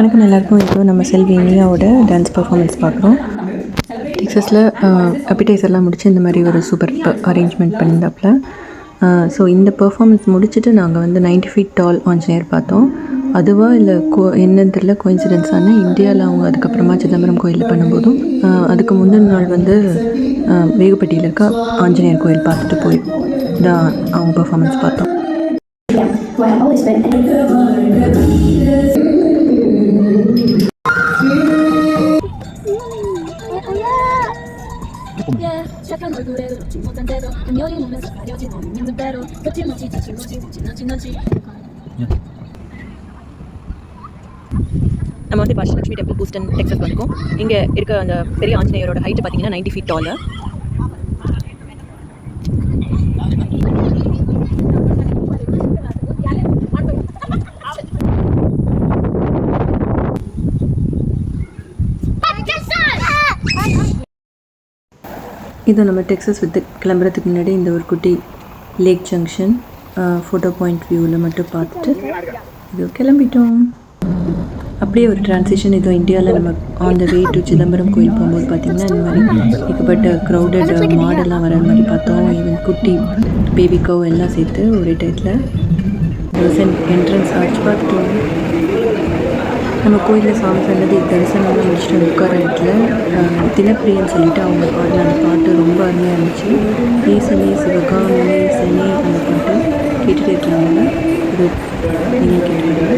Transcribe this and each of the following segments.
வணக்கம் எல்லாருக்கும். இப்போ நம்ம செல்வி இனியாவோட டான்ஸ் பர்ஃபார்மன்ஸ் பார்க்குறோம். டெக்ஸஸில் அப்பிடைசர்லாம் முடிச்சு இந்த மாதிரி ஒரு சூப்பர் அரேஞ்ச்மெண்ட் பண்ணியிருந்தாப்புல. ஸோ இந்த பெர்ஃபார்மன்ஸ் முடிச்சுட்டு நாங்கள் வந்து 90 ஃபீட் டால் ஆஞ்சநேயர் பார்த்தோம். அதுவாக இல்லை கோ என்னன்னு தெரியல கோயின்சிடென்ஸான இந்தியாவில் அவங்க அதுக்கப்புறமா சிதம்பரம் கோயிலில் பண்ணும்போதும் அதுக்கு முந்தின நாள் வந்து ஆஹ் வேகுப்பட்டியில் இருக்க ஆஞ்சநேயர் கோயில் பார்த்துட்டு போய் தான் அவங்க பெர்ஃபார்மன்ஸ் பார்த்தோம். 예, 시작한 얼굴에 그렇지 못한 대로 음열이 몸에서 가려진 우리 믿는 대로 거침없이 지치고지 지나지 너지 நம்ம வந்து இப்போ அஷ்டலட்சுமி டெம்பிள் பூஸ்டன் டெக்ஸஸ் வந்திருக்கோம் இங்கே இருக்க அந்த பெரிய ஆஞ்சநேயரோட ஹைட்டு பார்த்தீங்கன்னா 90 ஃபீட் டாலு இது நம்ம டெக்ஸஸ் வித்து கிளம்புறதுக்கு முன்னாடி இந்த ஒரு குட்டி லேக் ஜங்ஷன் ஃபோட்டோ பாயிண்ட் வியூவில் மட்டும் பார்த்துட்டு இது கிளம்பிட்டோம். அப்படியே ஒரு டிரான்சிஷன் இதோ இந்தியாவில் நம்ம on the way to Chidambaram கோயில் போகும்போது பார்த்தீங்கன்னா இந்த மாதிரி ஏகப்பட்ட க்ரௌடட் மாடெல்லாம் வர மாதிரி பார்த்தோம். ஈவன் குட்டி பேபி கவ் எல்லாம் சேர்த்து ஒரே டயத்தில் என்ட்ரன்ஸ் ஆர்ச் பார்த்துட்டோம் நம்ம கோயிலில் சாமி சன்னதி தரிசனம்லாம் முடிச்சுட்டு உட்கார இடத்துல அஹ், தினப்பிரியன்னு சொல்லிட்டு அவங்க பாடின அந்த பாட்டு ரொம்ப அருமையாக இருந்துச்சு. ஈசனே சிவகாமினே சனி அந்த பாட்டு கேட்டுகிட்டே இருக்காங்க. இது நீங்கள் கேட்டுக்கிடுங்க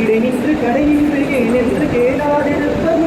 இடைநின்று கடையின்றி ஏனென்று கேளாதிருப்பது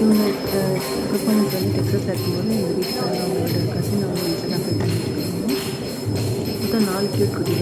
இவங்க பர்ஃபார்மன்ஸ் வந்து டெக்ஸஸில் இருக்கும்போது எங்கள் வீட்டுக்காரங்க அவங்களோட கசின் அவங்க வீட்டில் தான் போய் பண்ணிட்டு மொத்தம் நாலு பேர் குட்டி